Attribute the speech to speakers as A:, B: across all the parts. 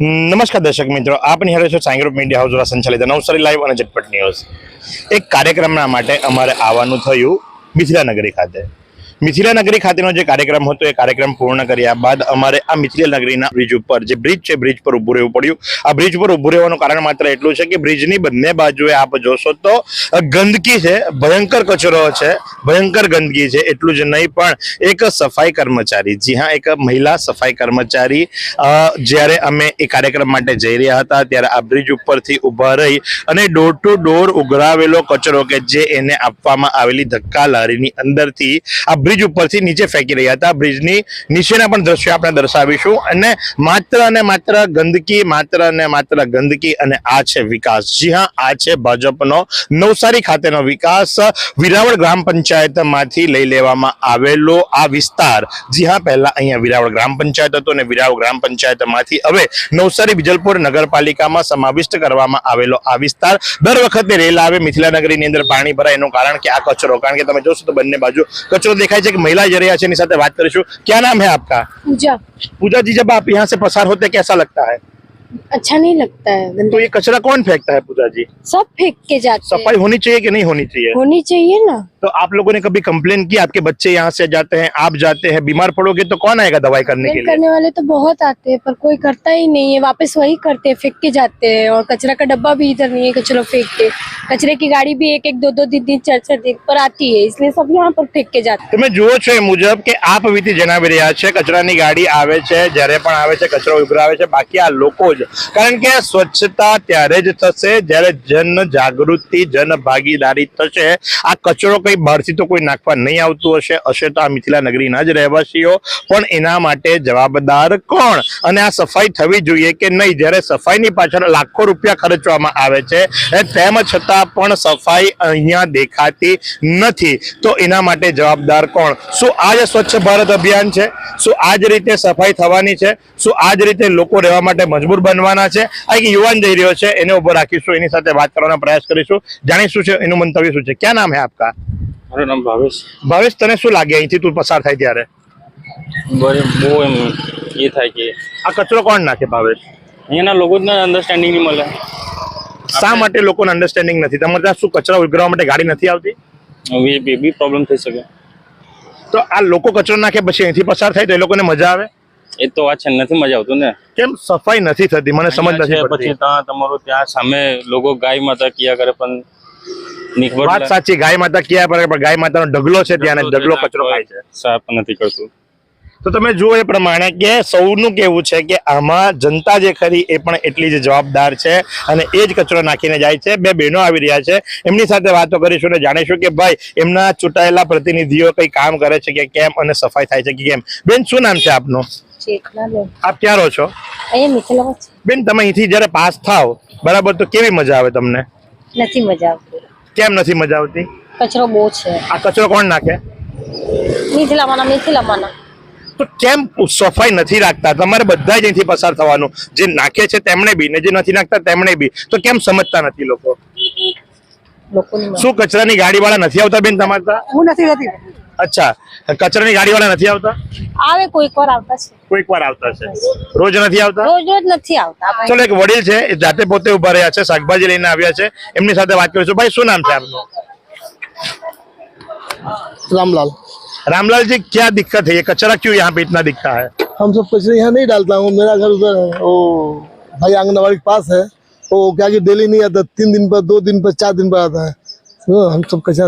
A: નમસ્કાર દર્શક મિત્રો આપની નિહાળો છો સાંઈ ગ્રુપ મીડિયા હાઉસ દ્વારા સંચાલિત નવસારી લાઈવ અને ઝટપટ ન્યૂઝ. એક કાર્યક્રમના માટે અમારે આવવાનું થયું મિથિલા નગરી ખાતે. મિથિલા નગરી ખાતેનો જે કાર્યક્રમ હતો, એ કાર્યક્રમ પૂર્ણ કર્યા બાદ અમારે આ મિથિલા નગરીના બ્રિજ ઉપર જે બ્રિજ છે બ્રિજ પર ઊભું રહેવું પડ્યું. આ બ્રિજ પર ઊભું રહેવાનું કારણ માત્ર એટલું છે કે બ્રિજની બંને બાજુએ આપ જોશો તો ગંદકી છે, ભયંકર કચરો છે, ભયંકર ગંદકી છે, એટલું જ નહીં પણ એક સફાઈ કર્મચારી, જી હા, એક મહિલા સફાઈ કર્મચારી જ્યારે અમે એ કાર્યક્રમ માટે જઈ રહ્યા હતા, ત્યારે આ બ્રિજ ઉપરથી ઊભા રહી અને ડોર ટુ ડોર ઉઘરાવેલો કચરો કે જે એને આપવામાં આવેલી ધક્કા લારીની અંદરથી આ બ્રિજ ઉપરથી નીચે ફેંકી રહ્યા હતા. બ્રિજની નીચેના પણ દ્રશ્યો આપણે દર્શાવીશું. અને માત્ર અને માત્ર ગંદકી, માત્ર અને માત્ર ગંદકી અને આ છે વિકાસ. જી હા, આ છે ભાજપનો નવસારી ખાતેનો વિકાસ. વિરાવળ ગ્રામ પંચાયતમાંથી લઈ લેવામાં આવેલો આ વિસ્તાર. જી હા, પહેલા અહીંયા વિરાવળ ગ્રામ પંચાયત હતો અને વિરાવળ ગ્રામ પંચાયતમાંથી હવે નવસારી વિજલપુર નગરપાલિકામાં સમાવિષ્ટ કરવામાં આવેલો આ વિસ્તાર. દર વખતે રેલ આવે મિથિલા નગરીની અંદર પાણી ભરાય એનું કારણ કે આ કચરો. કારણ કે તમે જોશો તો બંને બાજુ કચરો દેખાય है एक महिला जरिया है बात करीशु क्या नाम है आपका
B: पूजा
A: पूजा जी जब आप यहाँ से पसार होते कैसा लगता है
B: अच्छा नहीं लगता है
A: तो
B: गंदा
A: ये कचरा कौन फेंकता है पूजा जी
B: सब फेंक के जाते हैं
A: सफाई होनी चाहिए कि नहीं होनी चाहिए
B: होनी चाहिए ना
A: तो आप लोगों ने कभी कंप्लेन की आपके बच्चे यहाँ से जाते हैं आप जाते हैं बीमार पड़ोगे तो कौन आएगा दवाई करने के
B: फेंक
A: लिए
B: करने वाले तो बहुत आते हैं पर कोई करता ही नहीं है वापस वही करते हैं फेंक के जाते हैं और कचरा का डब्बा भी इधर नहीं है कचरा फेंक के कचरे की गाड़ी भी एक एक दो दो दिन दिन चार चार दिन पर आती है इसलिए सब यहाँ पर फेंक के जाते
A: તમે જુઓ છો એ મુજબ કે આપ વીતી જણાવી રહ્યા છે કચરાની ગાડી આવે છે જ્યારે પણ આવે છે કચરો ઉભરાવે છે બાકી આ લોકો કારણ કે સ્વચ્છતા ત્યારે જ થશે, જ્યારે જન જાગૃતિ, જન ભાગીદારી થશે. આ કચરો કઈ બહારથી તો કોઈ નાખવા નહીં આવતું હશે. હશે તો આ મિથિલા નગરીના જ રહેવાસીઓ. પણ એના માટે જવાબદાર કોણ? અને આ સફાઈ થવી જોઈએ કે નહીં? જ્યારે સફાઈની પાછળ લાખો રૂપિયા ખર્ચવામાં આવે છે તેમ છતાં પણ સફાઈ અહીંયા દેખાતી નથી. તો એના માટે જવાબદાર કોણ? શું આ જ સ્વચ્છ ભારત અભિયાન છે? શું આ જ રીતે સફાઈ થવાની છે? શું આ જ રીતે લોકો રહેવા માટે મજબૂર બનવાના છે. આ એક યુવાન જઈ રહ્યો છે એને ઊભો રાખીશું એની સાથે વાત કરવાનો પ્રયાસ કરીશું. જાણીશું છે એનું મંતવ્ય શું છે? ક્યાં નામ હે આપકા?
C: મારું નામ ભાવેશ.
A: ભાવેશ તને શું લાગે? અહીંથી તું પસાર થાય ત્યારે?
C: બહુ એમ એ થાય કે
A: આ કચરો કોણ નાખે ભાવેશ?
C: અહીંયાના લોકો જ અન્ડરસ્ટેન્ડિંગ નહીં મળે.
A: શા માટે લોકોને અન્ડરસ્ટેન્ડિંગ નથી? તમારે ત્યાં શું કચરા ઉઘરાવવા માટે ગાડી નથી આવતી?
C: બી પ્રોબ્લેમ થઈ શકે.
A: તો આ લોકો કચરો નાખે પછી અહીંથી પસાર થાય તો એ લોકોને મજા આવે?
C: એ તો વાત છે નથી મજા આવતું ને.
A: કેમ સફાઈ નથી થતી? મને સમજ નથી
C: પછી ત્યાં તમારું ત્યાં સામે લોકો ગાય માતા કિયા કરે પણ
A: વાત સાચી ગાય માતા ક્યાં પર પણ ગાય માતાનો ઢગલો છે ત્યાં ડગલો ઢગલો કચરો ખાય છે.
C: સાફ નથી કરતું.
A: તો તમે જુઓ એ પ્રમાણે કે સૌનું કેવું છે કે આમાં જનતા જે ખરી એ પણ એટલી જ જવાબદાર છે અને એ જ કચરો નાખીને જાય છે. બે બહેનો આવી રહ્યા છે. એમની સાથે વાતો કરીશું અને જાણીશું કે ભાઈ એમના ચૂંટાયેલા પ્રતિનિધિઓ કંઈ કામ કરે છે કે કેમ અને સફાઈ થાય છે કે કેમ. બેન શું નામ છે આપનું? આપ ક્યાં રહો છો. બેન તમે અહીંથી જયારે પાસ થાવ બરાબર તો કેવી મજા આવે તમને?
B: નથી મજા આવતી.
A: કેમ નથી મજા આવતી?
B: કચરો બહુ છે.
A: આ કચરો કોણ નાખે?
B: મિથિલામાના મિથિલામાના.
A: તો કેમ સફાઈ નથી રાખતા? તમારે બધા અહીંથી પસાર થવાનું. જે નાખે છે તેમણે બી ને જે નથી નાખતા તેમણે બી. તો કેમ સમજતા નથી લોકો? શું કચરાની ગાડી વાળા નથી આવતા બેન તમારા
B: હું નથી
A: જતી. કચરાની ગાડી વાળા નથી આવતા?
B: આવે કોઈક વાર આવતા છે.
A: કોઈક વાર આવતા છે. રોજ નથી આવતા?
B: રોજ રોજ નથી આવતા
A: ચલો એક વડીલ છે જાતે પોતે ઊભા રહ્યા છે શાકભાજી લઈને આવ્યા છે. એમની સાથે વાત કરીશું. ભાઈ શું નામ છે આપનું?
D: રામલાલ.
A: रामलाल जी क्या दिक्कत है? ये कचरा क्यों यहाँ पे इतना दिखता है?
D: हम सब कचरे यहाँ नहीं डालता हूँ मेरा घर उधर है वो भाई आंगनबाड़ी के पास है वो क्या कि डेली नहीं आता तीन दिन पर दो दिन पर चार दिन पर आता है। तो हम सब कचरा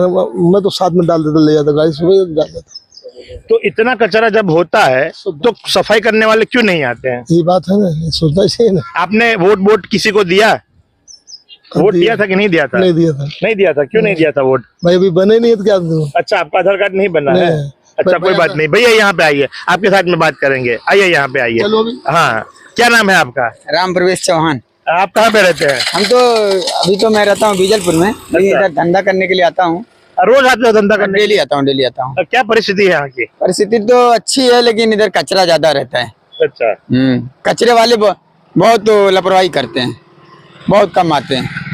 D: मैं तो साथ में डाल देता ले जाता गाड़ी सुबह डाल देता।
A: तो इतना कचरा जब होता है तो सफ़ाई करने वाले क्यों नहीं आते हैं?
D: ये बात है ना सोचना चाहिए ना।
A: आपने वोट वोट किसी को दिया? वोट दिया था कि नहीं दिया था?
D: नहीं दिया था।
A: नहीं दिया था? क्यों नहीं दिया था वोट?
D: भाई अभी बने नहीं है तो क्या दूँ?
A: अच्छा आपका आधार कार्ड नहीं बना है? अच्छा कोई बात नहीं। भैया यहाँ पे आइए। आपके साथ में बात करेंगे। आइए यहाँ पे आइए। हाँ। क्या नाम है आपका?
E: राम प्रवेश चौहान।
A: आप कहाँ पे रहते हैं?
E: हम तो अभी तो मैं रहता हूँ बीजलपुर में। इधर धंधा करने के लिए आता हूँ।
A: रोज आते हो धंधा करने
E: डेली आता हूँ डेली आता हूँ।
A: क्या परिस्थिति है यहाँ की?
E: परिस्थिति तो अच्छी है लेकिन इधर कचरा ज़्यादा रहता है।
A: अच्छा।
E: हम्म। कचरे वाले बहुत लापरवाही करते हैं। बहुत कम आते हैं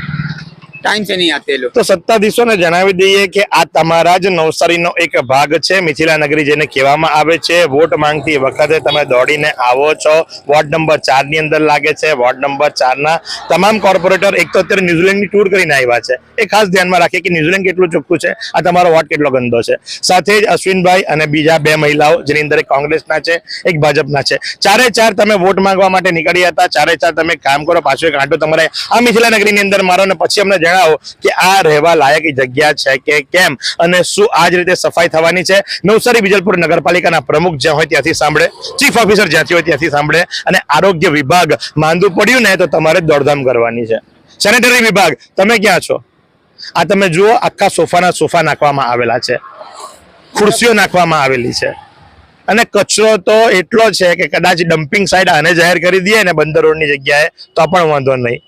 E: ટાઈમ છે નહીં આપેલું
A: તો સત્તાધીશોને જણાવી દઈએ કે આ તમારા જ નવસારીનો એક ભાગ છે. મિથિલા નગરી જેને કહેવામાં આવે છે, વોટ માંગતી વખતે તમે દોડીને આવો છો. વોર્ડ નંબર ચારની અંદર લાગે છે. વોર્ડ નંબર ચારના તમામ કોર્પોરેટર એક તો અત્યારે ન્યુઝીલેન્ડની ટૂર કરીને આવ્યા છે. એ ખાસ ધ્યાનમાં રાખીએ કે ન્યુઝીલેન્ડ કેટલું ચોખ્ખું છે. આ તમારો વોર્ડ કેટલો ગંદો છે. સાથે જ અશ્વિનભાઈ અને બીજા બે મહિલાઓ, જેની અંદર એક કોંગ્રેસના છે, એક ભાજપના છે. ચારે ચાર તમે વોટ માંગવા માટે નીકળ્યા હતા. ચારે ચાર તમે કામ કરો, પાછો એક આંટો તમારે આ મિથિલા નગરીની અંદર મારો અને પછી અમને જણાવ. કે આ રહેવા લાયક જગ્યા છે કે કેમ? અને શું આ જ રીતે સફાઈ થવાની છે? નવસારી વિજલપુર નગરપાલિકાના પ્રમુખ જ્યાં હોય ત્યાંથી સાંભળે. ચીફ ઓફિસર જ્યાંથી હોય ત્યાંથી સાંભળે. અને આરોગ્ય વિભાગ માંદું પડ્યું ને તો તમારે દોડધામ કરવાની છે. સેનેટરી વિભાગ, તમે ક્યાં છો? આ તમે જુઓ, આખા સોફાના સોફા નાખવામાં આવેલા છે. ખુરશીઓ નાખવામાં આવેલી છે. અને કચરો તો એટલો છે કે કદાચ ડમ્પિંગ સાઇડ આને જાહેર કરી દઈએ ને બંદર રોડની જગ્યાએ, તો પણ વાંધો નહીં.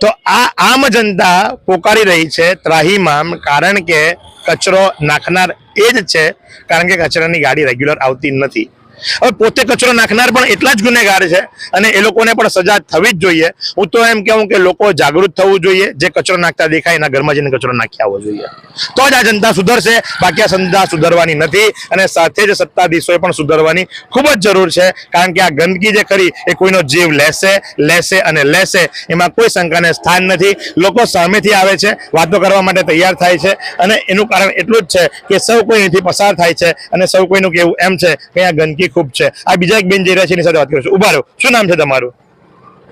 A: તો આ આમ જનતા પોકારી રહી છે ત્રાહીમામ, કારણ કે કચરો નાખનાર એ જ છે, કારણ કે કચરાની ગાડી રેગ્યુલર આવતી નથી. હવે પોતે કચરો નાખનાર પણ એટલા જ ગુનેગાર છે અને એ લોકોને પણ સજા થવી જ જોઈએ. હું તો એમ કહું કે લોકો જાગૃત થવું જોઈએ, જે કચરો નાખતા દેખાય એના ઘરમાં જઈને કચરો નાખી આવવો જોઈએ. તો જ આ જનતા સુધરશે, બાકી આ જનતા સુધરવાની નથી અને સાથે જ સત્તાધીશોએ પણ સુધરવાની ખૂબ જ જરૂર છે, કારણ કે આ ગંદકી જે કરી એ કોઈનો જીવ લેશે લેશે અને લેશે, એમાં કોઈ શંકાને સ્થાન નથી. લોકો સામેથી આવે છે, વાતો કરવા માટે તૈયાર થાય છે અને એનું કારણ એટલું જ છે કે સૌ કોઈ અહીંથી પસાર થાય છે અને સૌ કોઈનું કેવું એમ છે કે આ ગંદકી ખૂબ છે. આ બીજા એક બેન જઈ રહ્યા છે એની સાથે વાત કરીશું. ઊભા રહો. શું નામ છે તમારું?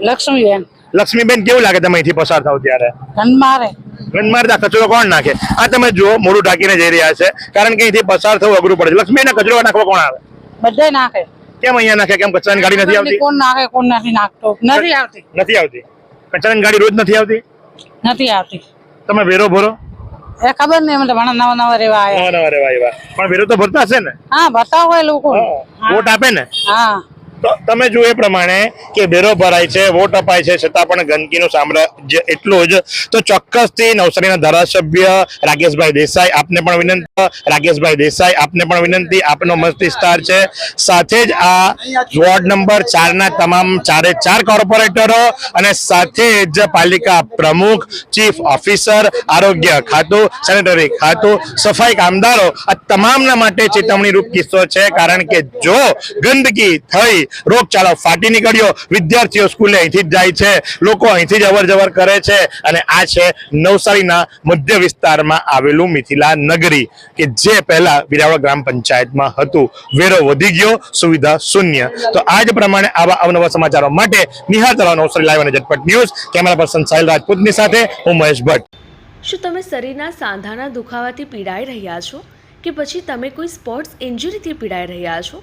F: લક્ષ્મીબેન.
A: લક્ષ્મીબેન કેવું લાગે તમે અહીંથી પસાર થાવ ત્યારે?
F: ધન મારે
A: કચરો કોણ નાખે? આ તમે જુઓ મોઢું ઢાંકીને જઈ રહ્યા છે. કારણ કે અહીંથી પસાર થવું અઘરું પડે લક્ષ્મીને કચરો નાખવા કોણ આવે?
F: બધે નાખે.
A: કેમ અહીંયા નાખે? કેમ કચરાની ગાડી નથી આવતી?
F: કોણ નાખે કોણ નથી નાખતો? નથી આવતી.
A: નથી આવતી. કચરાની ગાડી રોજ નથી આવતી?
F: નથી આવતી.
A: તમે વેરો ભરો?
F: એ ખબર નહીં મને ભણા નવા નવા રેવા આવ્યા.
A: નવા નવા રહેવા આવ્યા. પણ વિરોધ તો ભરતા હશે ને?
F: હા ભરતા એ લોકો.
A: વોટ આપે ને?
F: હા.
A: તમે જુઓ એ પ્રમાણે કે ભેરો ભરાય છે, વોટ અપાય છે, છતાં પણ ગંદકીનું સામ્રાજ્ય એટલું જ. તો ચોક્કસથી નવસારીના ધારાસભ્ય રાકેશભાઈ દેસાઈ, આપને પણ વિનંતી રાકેશભાઈ દેસાઈ, આપને પણ વિનંતી, આપનો મસ્ત વિસ્તાર છે. સાથે જ આ વોર્ડ નંબર ચારના તમામ ચારે ચાર કોર્પોરેટરો અને સાથે જ પાલિકા પ્રમુખ, ચીફ ઓફિસર, આરોગ્ય ખાતું, સેનેટરી ખાતું, સફાઈ કામદારો આ તમામના માટે ચેતવણીરૂપ કિસ્સો છે. કારણ કે જો ગંદકી થઈ રોગચાળો ફાટી નીકળ્યો. વિદ્યાર્થીઓ સ્કૂલે અહીંથી જાય છે. લોકો અહીંથી જ અવર કરે છે અને આ છે નવસારીના મધ્ય વિસ્તારમાં આવેલું મિથિલા નગરી કે જે પહેલા વિરાવળ ગ્રામ પંચાયતમાં હતું. વેરો વધી ગયો, સુવિધા શૂન્ય. તો આ જ પ્રમાણે આવા અવનવા સમાચારો માટે નિહાળ નવસારી લાઈવ અને ઝટપટ ન્યૂઝ. કેમેરા પર્સન સાહિલ રાજપૂતની સાથે હું મહેશ ભટ્ટ.
G: શું તમે શરીરના સાંધાના દુખાવાથી પીડાઈ રહ્યા છો? કે પછી તમે કોઈ સ્પોર્ટ્સ ઇન્જરીથી પીડાઈ રહ્યા છો?